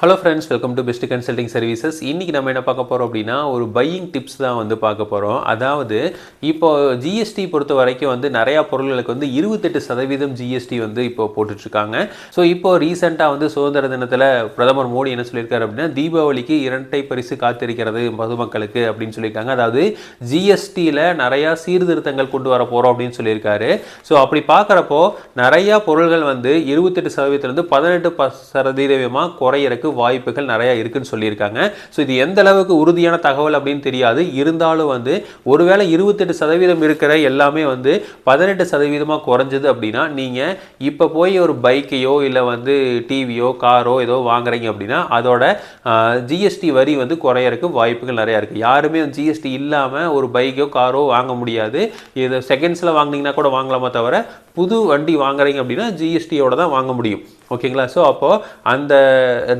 Hello friends welcome to best consulting services இன்றைக்கி நம்ம என்ன பார்க்க போகிறோம் அப்படின்னா ஒரு பையிங் டிப்ஸ் தான் வந்து பார்க்க போகிறோம் அதாவது இப்போ ஜிஎஸ்டி பொறுத்த வரைக்கும் வந்து நிறையா பொருள்களுக்கு வந்து இருபத்தெட்டு சதவீதம் ஜிஎஸ்டி வந்து இப்போ போட்டுட்ருக்காங்க. ஸோ இப்போ ரீசெண்டாக வந்து சுதந்திர தினத்தில் பிரதமர் மோடி என்ன சொல்லியிருக்காரு அப்படின்னா தீபாவளிக்கு இரட்டை பரிசு காத்திருக்கிறது பொதுமக்களுக்கு அப்படின்னு சொல்லியிருக்காங்க. அதாவது ஜிஎஸ்டியில் நிறையா சீர்திருத்தங்கள் கொண்டு வர போகிறோம் அப்படின்னு சொல்லியிருக்காரு. ஸோ அப்படி பார்க்குறப்போ நிறையா பொருள்கள் வந்து இருபத்தெட்டு சதவீதத்துலேருந்து பதினெட்டு ப சதவீதமாக குறையிறக்கு வாய்ப்புகள் நிறையா இருக்குன்னு சொல்லியிருக்காங்க. ஸோ இது எந்த அளவுக்கு உறுதியான தகவல் அப்படின்னு தெரியாது. இருந்தாலும் வந்து ஒருவேளை இருபத்தெட்டு சதவீதம் இருக்கிற எல்லாமே வந்து பதினெட்டு சதவீதமாக குறைஞ்சது அப்படின்னா நீங்கள் இப்போ போய் ஒரு பைக்கையோ இல்லை வந்து டிவியோ காரோ ஏதோ வாங்குறீங்க அப்படின்னா அதோட ஜிஎஸ்டி வரி வந்து குறையறக்கு வாய்ப்புகள் நிறையா இருக்குது யாருமே ஜிஎஸ்டி இல்லாமல் ஒரு பைக்கோ காரோ வாங்க முடியாது. இது செகண்ட்ஸில் வாங்கினீங்கன்னா கூட வாங்கலாமா தவிர புது வண்டி வாங்குறீங்க அப்படின்னா ஜிஎஸ்டியோட தான் வாங்க முடியும். ஓகேங்களா? ஸோ அப்போது அந்த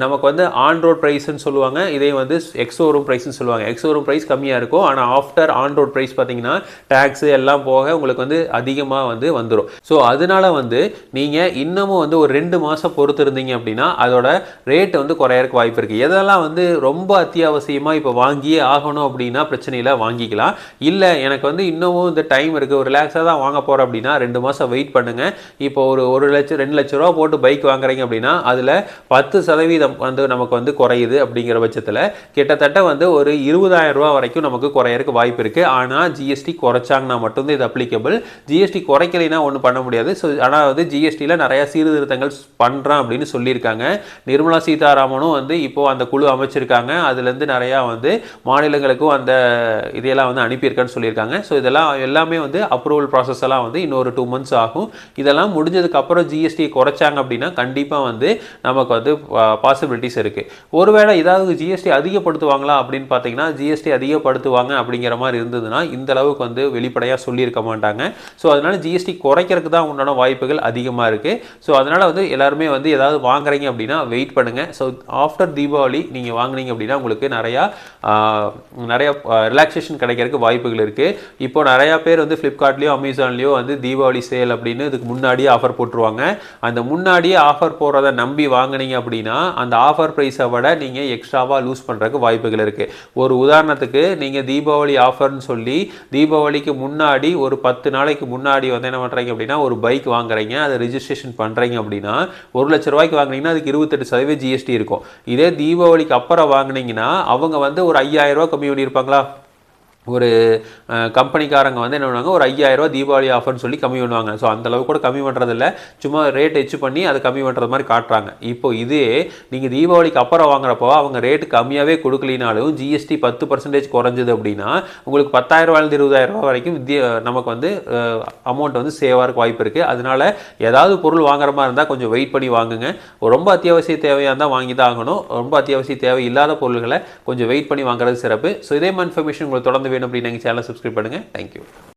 நமக்கு வந்து ஆன் ரோட் ப்ரைஸ்ன்னு சொல்லுவாங்க. இதே வந்து எக்ஸோரூம் ப்ரைஸ்ன்னு சொல்லுவாங்க. எக்ஸோரூம் ப்ரைஸ் கம்மியாக இருக்கும். ஆனால் ஆஃப்டர் ஆன் ரோட் ப்ரைஸ் பார்த்தீங்கன்னா டேக்ஸு எல்லாம் போக உங்களுக்கு வந்து அதிகமாக வந்து வந்துடும் ஸோ அதனால வந்து நீங்கள் இன்னமும் வந்து ஒரு ரெண்டு மாதம் பொறுத்து இருந்தீங்க அப்படின்னா அதோட ரேட் வந்து குறையறக்கு வாய்ப்பு இருக்குது எதெல்லாம் வந்து ரொம்ப அத்தியாவசியமாக இப்போ வாங்கியே ஆகணும் அப்படின்னா பிரச்சனையில் வாங்கிக்கலாம். இல்லை எனக்கு வந்து இன்னமும் இந்த டைம் இருக்குது ஒரு ரிலாக்ஸாக தான் வாங்க போகிறேன் அப்படின்னா ரெண்டு மாதம் வெயிட் பண்ணுங்கள் இப்போ ஒரு ஒரு லட்சம் ரெண்டு லட்ச ரூபா போட்டு பைக் வாங்குறீங்க அப்படின்னா அதில் பத்து சதவீதம் வந்து நமக்கு வந்து குறையுது அப்படிங்கிற பட்சத்தில் கிட்டத்தட்ட வந்து ஒரு இருபதாயிரம் ரூபா வரைக்கும் நமக்கு குறையறதுக்கு வாய்ப்பு இருக்குது ஆனால் ஜிஎஸ்டி குறைச்சாங்கன்னா மட்டும்தான் இது அப்ளிகபிள் ஜிஎஸ்டி குறைக்கலைன்னா ஒன்றும் பண்ண முடியாது. ஸோ ஆனால் வந்து ஜிஎஸ்டியில் நிறையா சீர்திருத்தங்கள் பண்ணுறான் அப்படின்னு சொல்லியிருக்காங்க. நிர்மலா சீதாராமனும் வந்து இப்போது அந்த குழு அமைச்சிருக்காங்க. அதுலேருந்து நிறையா வந்து மாநிலங்களுக்கும் அந்த இதையெல்லாம் வந்து அனுப்பியிருக்கான்னு சொல்லியிருக்காங்க. ஸோ இதெல்லாம் எல்லாமே வந்து அப்ரூவல் ப்ராசஸ் எல்லாம் வந்து இன்னொரு டூ மந்த்ஸ் ஆகும். இதெல்லாம் முடிஞ்சதுக்கு அப்புறம் ஜிஎஸ்டி குறைச்சாங்க அப்படின்னா கண்டிப்பாக வந்து நமக்கு வந்து பாசிபிலிட்டிஸ் இருக்குது ஒருவேளை ஏதாவது ஜிஎஸ்டி அதிகப்படுத்துவாங்களா அப்படின்னு பார்த்தீங்கன்னா ஜிஎஸ்டி அதிகப்படுத்துவாங்க அப்படிங்கிற மாதிரி இருந்ததுன்னா இந்த அளவுக்கு வந்து வெளிப்படையாக சொல்லியிருக்க மாட்டாங்க. ஸோ அதனால் ஜிஎஸ்டி குறைக்கிறதுக்கு தான் உண்டான வாய்ப்புகள் அதிகமாக இருக்குது ஸோ அதனால் வந்து எல்லாருமே வந்து ஏதாவது வாங்குறீங்க அப்படின்னா வெயிட் பண்ணுங்கள் ஸோ ஆஃப்டர் தீபாவளி நீங்கள் வாங்குனீங்க அப்படின்னா உங்களுக்கு நிறையா நிறையா ரிலாக்ஸேஷன் கிடைக்கிறதுக்கு வாய்ப்புகள் இருக்குது இப்போ நிறையா பேர் வந்து ஃப்ளிப்கார்ட்லேயோ அமேசான்லேயோ வந்து தீபாவளி சேல் அப்படின்னு இதுக்கு முன்னாடியே ஆஃபர் போட்டுருவாங்க. அந்த முன்னாடியே ஆஃபர் போகிறத நம்பி வாங்குனீங்க அப்படின்னா அந்த ஆஃபர் ப்ரைஸை விட நீங்கள் எக்ஸ்ட்ராவாக லூஸ் பண்ணுறதுக்கு வாய்ப்புகள் இருக்குது ஒரு உதாரணத்துக்கு நீங்கள் தீபாவளி ஆஃபர்னு சொல்லி தீபாவளிக்கு முன்னாடி ஒரு பத்து நாளைக்கு முன்னாடி வந்து என்ன பண்ணுறீங்க அப்படின்னா ஒரு பைக் வாங்குறீங்க. அதை ரிஜிஸ்ட்ரேஷன் பண்ணுறீங்க அப்படின்னா ஒரு லட்ச ரூபாய்க்கு வாங்குனீங்கன்னா அதுக்கு இருபத்தெட்டு சதவீத ஜிஎஸ்டி இருக்கும். இதே தீபாவளிக்கு அப்புறம் வாங்குனீங்கன்னா அவங்க வந்து ஒரு ஐயாயிரம் ரூபா கம்மி பண்ணியிருப்பாங்களா? ஒரு கம்பெனிக்காரங்க வந்து என்ன பண்ணுவாங்க ஒரு ஐயாயிரரூவா தீபாவளி ஆஃபர்னு சொல்லி கம்மி பண்ணுவாங்க. ஸோ அந்தளவு கூட கம்மி பண்ணுறதில்ல சும்மா ரேட் ஹெச் பண்ணி அதை கம்மி பண்ணுறது மாதிரி காட்டுறாங்க. இப்போ இதே நீங்கள் தீபாவளிக்கு அப்புறம் வாங்குறப்போ அவங்க ரேட்டு கம்மியாகவே கொடுக்கலினாலும் ஜிஎஸ்டி பத்து பர்சன்டேஜ் குறைஞ்சது அப்படின்னா உங்களுக்கு பத்தாயிரரூவாலேருந்து இருபதாயிரம் ரூபா வரைக்கும் வித்திய நமக்கு வந்து அமௌண்ட் வந்து சேவாக இருக்க வாய்ப்பு இருக்குது அதனால் ஏதாவது பொருள் வாங்குற மாதிரி இருந்தால் கொஞ்சம் வெயிட் பண்ணி வாங்குங்க. ரொம்ப அத்தியாவசிய தேவையாக இருந்தால் வாங்கி தான் ஆகணும். ரொம்ப அத்தியாவசிய தேவை இல்லாத பொருள்களை கொஞ்சம் வெயிட் பண்ணி வாங்குறது சிறப்பு. ஸோ இதே மாதிரி இன்ஃபர்மேஷன் உங்களுக்கு தொடர்ந்து வேணும் அப்படின்னு நீங்கள் சேனலை சப்ஸ்கிரைப் பண்ணுங்கள் தேங்க்யூ